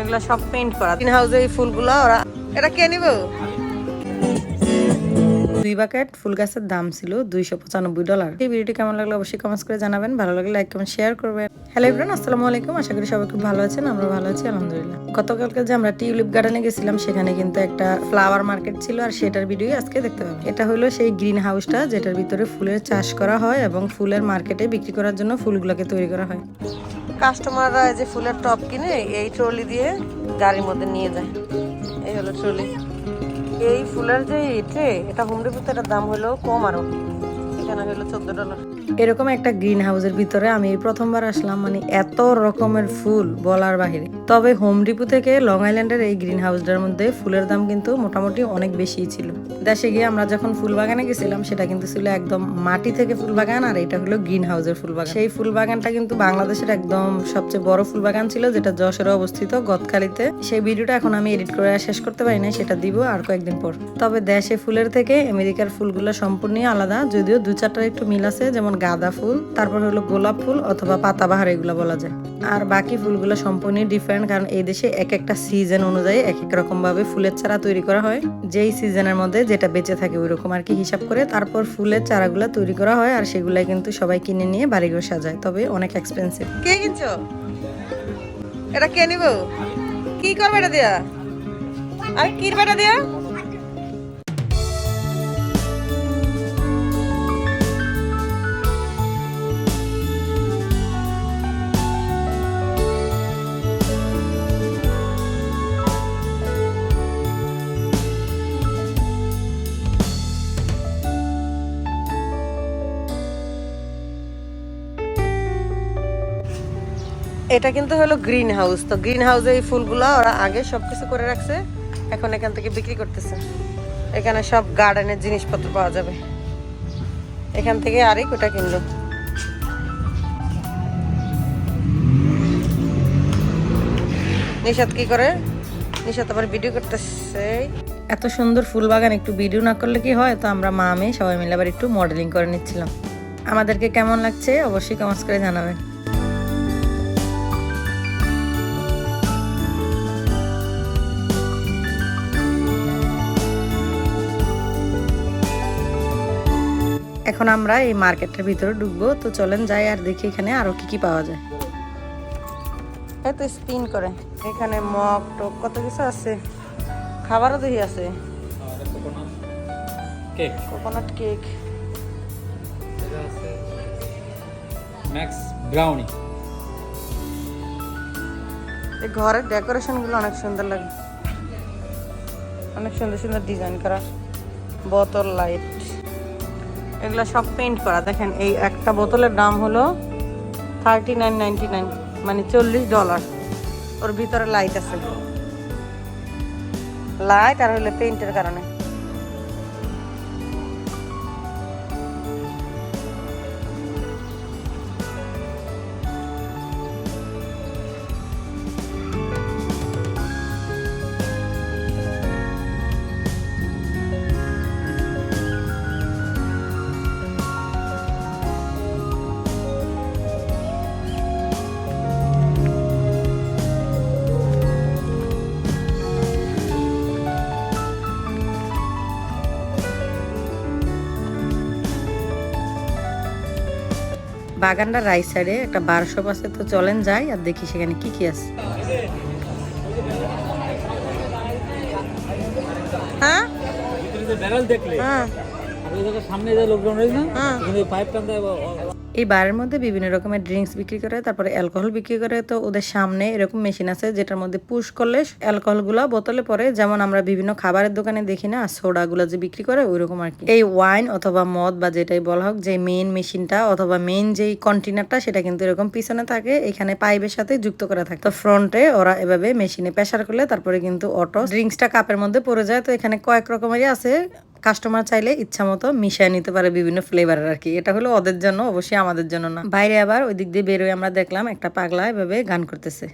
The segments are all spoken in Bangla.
এগুলো সব পেইন্ট করা। গ্রিন হাউসে এই ফুলগুলো ওরা এটা কে নিব? দুই বাকেট ফুল গাছের দাম ছিল দুইশো পঁচানব্বই ডলার। এই ভিডিওটি কেমন লাগল অবশ্যই কমেন্টস করে জানাবেন। ভালো লাগলে লাইক কমেন্ট শেয়ার করবেন। হ্যালো ইব্রান আসসালামু আলাইকুম। আশা করি সবাই খুব ভালো আছেন আমরা ভালো আছি, আলহামদুলিল্লাহ। গতকালকে যে আমরা টিউলিপ গার্ডেনে গেছিলাম, সেখানে কিন্তু একটা ফ্লাওয়ার মার্কেট ছিল আর সেটার ভিডিও আজকে দেখতে পাবেন। এটা হলো সেই গ্রিন হাউসটা যেটার ভিতরে ফুলের চাষ করা হয় এবং ফুলের মার্কেটে বিক্রি করার জন্য ফুলগুলোকে তৈরি করা হয়। কাস্টমাররা যে ফুলের টপ কিনে এই ট্রলি দিয়ে গাড়ির মধ্যে নিয়ে যায়। এই হলো ট্রলি এই ফুলের যে ট্রে এটা হোম ডিপোতে এটার দাম হলো কম আরও। এখানে হলো চোদ্দ ডলার এরকম একটা গ্রিন হাউসের ভিতরে আমি প্রথমবার আসলাম মানে এত রকমের ফুল বলার বাহিরে। তবে হোম ডিপো থেকে লং আইল্যান্ডের এই গ্রিন হাউসটার মধ্যে ফুলের দাম কিন্তু মোটামুটি অনেক বেশিই ছিল। দেশে গিয়ে আমরা যখন ফুল বাগানে গেছিলাম, সেটা কিন্তু ছিল একদম মাটি থেকে ফুল বাগান আর এটা হলো গ্রিন হাউসের ফুল বাগান সেই ফুল বাগানটা কিন্তু বাংলাদেশের একদম সবচেয়ে বড় ফুল বাগান ছিল, যেটা যশোরে অবস্থিত গতকালিতে সেই ভিডিওটা এখন আমি এডিট করে শেষ করতে পারি না সেটা দিব আর কয়েকদিন পর। তবে দেশে ফুলের থেকে আমেরিকার ফুলগুলো সম্পূর্ণই আলাদা, যদিও দু চারটার একটু মিল আছে, যেমন গাঁদা ফুল, তারপর হলো গোলাপ ফুল অথবা পাতাবাহার এগুলো বলা যায়। আর বাকি ফুলগুলো সম্পূর্ণ ডিফারেন্ট কারণ এই দেশে এক একটা সিজন অনুযায়ী এক এক রকম ভাবে ফুলের চারা তৈরি করা হয়। যেই সিজনের মধ্যে যেটা বেঁচে থাকে ওই রকম আর কি হিসাব করে। তারপর ফুলের চারাগুলো তৈরি করা হয় আর সেগুলাই কিন্তু সবাই কিনে নিয়ে বাড়ি বাড়িঘর সাজায়, তবে অনেক এক্সপেন্সিভ কে কিনছো? এটা কে নিব? কি করবে এটা দিয়া? আর কি এটা দিয়া? এটা কিন্তু হলো গ্রিন হাউস তো গ্রিন হাউসে এই ফুলগুলো ওরা আগে সবকিছু করে রাখছে, এখন এখান থেকে বিক্রি করতেছে। এখানে সব গার্ডেনের জিনিসপত্র পাওয়া যাবে। এখান থেকে আরেক ওটা কিনলো। নিশাত কি করে? নিশাত আবার ভিডিও করতেছে। এত সুন্দর ফুল বাগান একটু ভিডিও না করলে কি হয়? তো আমরা মা মেয়ে সবাই মিলে আবার একটু মডেলিং করে নিচ্ছিলাম। আমাদেরকে কেমন লাগছে অবশ্যই কমেন্টস করে জানাবেন। এখন আমরা এই মার্কেটের ভিতরে ঢুকবো। তো চলেন যাই আর দেখি এখানে আরও কি কি পাওয়া যায়। এই তো স্পিন করে। এখানে মগ টক কত কিছু আছে। খাবারও দেখি আছে। Cake. Coconut cake max brownie এই ঘরের ডেকোরেশনগুলো অনেক সুন্দর লাগে। অনেক সুন্দর সুন্দর ডিজাইন করা। বোতল লাইট এগুলো সব পেন্ট করা। দেখেন, এই একটা বোতলের দাম হলো থার্টি নাইন নাইনটি নাইন মানে চল্লিশ ডলার ওর ভিতরে লাইট আছে। লাইট আর হলো পেন্টের কারণে। বাগানটা রাইট সাইডে একটা বারোশো পাশে তো চলেন যাই আর দেখি সেখানে কি কি আছে। হ্যাঁ? দেখলে হ্যাঁ। সামনে যে লোকজন রয়েছে না হ্যাঁ। এই বারের মধ্যে বিভিন্ন রকমের ড্রিঙ্কস বিক্রি করে, তারপরে অ্যালকোহল বিক্রি করে। তো ওদের সামনে এরকম মেশিন আছে যেটার মধ্যে পুশ করলে অ্যালকোহলগুলা বোতলে পরে যেমন আমরা বিভিন্ন খাবারের দোকানে দেখি না সোডা গুলা যে বিক্রি করে ওই রকম আর কি। এই ওয়াইন অথবা মদ বা যেটাই বলা হোক, যে মেইন মেশিনটা অথবা মেইন যেই কন্টেনারটা সেটা কিন্তু এরকম পিছনে থাকে, এখানে পাইপের সাথে যুক্ত করা থাকে। তো ফ্রন্টে ওরা এভাবে মেশিনে প্রেসার করলে, তারপরে কিন্তু অটো ড্রিঙ্কসটা কাপের মধ্যে পড়ে যায়। তো এখানে কয়েক রকমেরই আছে। কাস্টমার চাইলে ইচ্ছা মতো মিশিয়ে নিতে পারে বিভিন্ন ফ্লেভারের আর কি এটা হলো ওদের জন্য, অবশ্যই আমাদের জন্য না। বাইরে আবার ওই দিক দিয়ে বেরোয় আমরা দেখলাম একটা পাগলা এভাবে গান করতেছে।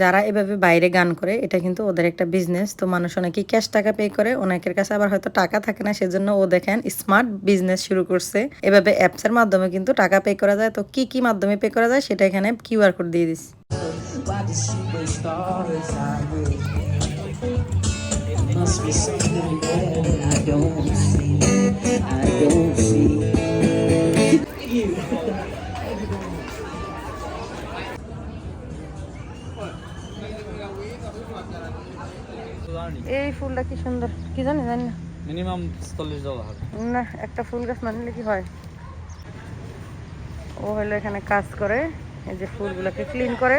যারা এভাবে বাইরে গান করে, এটা কিন্তু ওদের একটা বিজনেস তো মানুষ অনেকেই ক্যাশ টাকা পে করে, অনেকের কাছে আবার হয়তো টাকা থাকে না, সেজন্য ও দেখেন স্মার্ট বিজনেস শুরু করছে। এভাবে অ্যাপস এর মাধ্যমে কিন্তু টাকা পে করা যায়, তো কি কি মাধ্যমে পে করা যায়, সেটা এখানে কিউআর কোড দিয়ে Why the superstar is highway? Must be something there that I don't see. I don't see. এই ফুলটা কি সুন্দর কি জানি জানি না মিনিমাম চল্লিশ ডলার হবে না একটা ফুল গাছ মানলে কি হয় ও হলো এখানে কাজ করে এই যে ফুলগুলোকে ক্লিন করে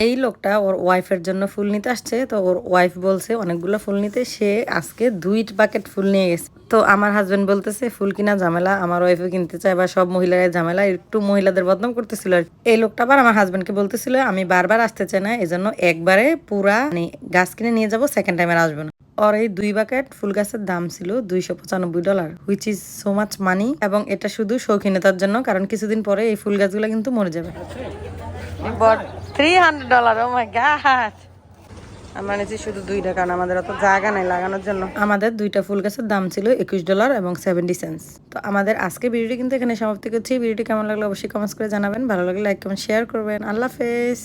এই লোকটা ওর ওয়াইফের জন্য ফুল নিতে আসছে, তো ওর ওয়াইফ বলছে, অনেকগুলো ফুল নিতে। সে আজকে দুই বাকেট ফুল নিয়ে গেছে। তো আমার হাজবেন্ড বলতেছে, ফুল কিনা ঝামেলা, আমার ওয়াইফও কিনতে চায় বা সব মহিলারা ঝামেলা। একটু মহিলাদের বদনাম করতেছিল এই লোকটা আবার আমার হাজবেন্ডকে বলতেছিল, আমি বারবার আসতে চাই না, এজন্য একবারে পুরা মানে গাছ কিনে নিয়ে যাব সেকেন্ড টাইমে আসব না। আর এই দুই বাকেট ফুল গাছের দাম ছিল দুইশো পঁচানব্বই dollar which is so much money এবং এটা শুধু শৌখিনতার জন্য, কারণ কিছুদিন পরে এই ফুল গাছগুলো কিন্তু মরে যাবে। But 300 ডলার শুধু দুইটা, কারণ আমাদের অত জায়গা নাই লাগানোর জন্য। আমাদের দুইটা ফুল গাছের দাম ছিল একুশ ডলার এবং সেভেন্টি সেন্স তো আমাদের আজকে কিন্তু এখানে সমাপ্তি কেমন লাগল অবশ্যই করে জানাবেন। ভালো লাগলে লাইক কমেন্ট শেয়ার করবেন। আল্লাহ হাফেজ।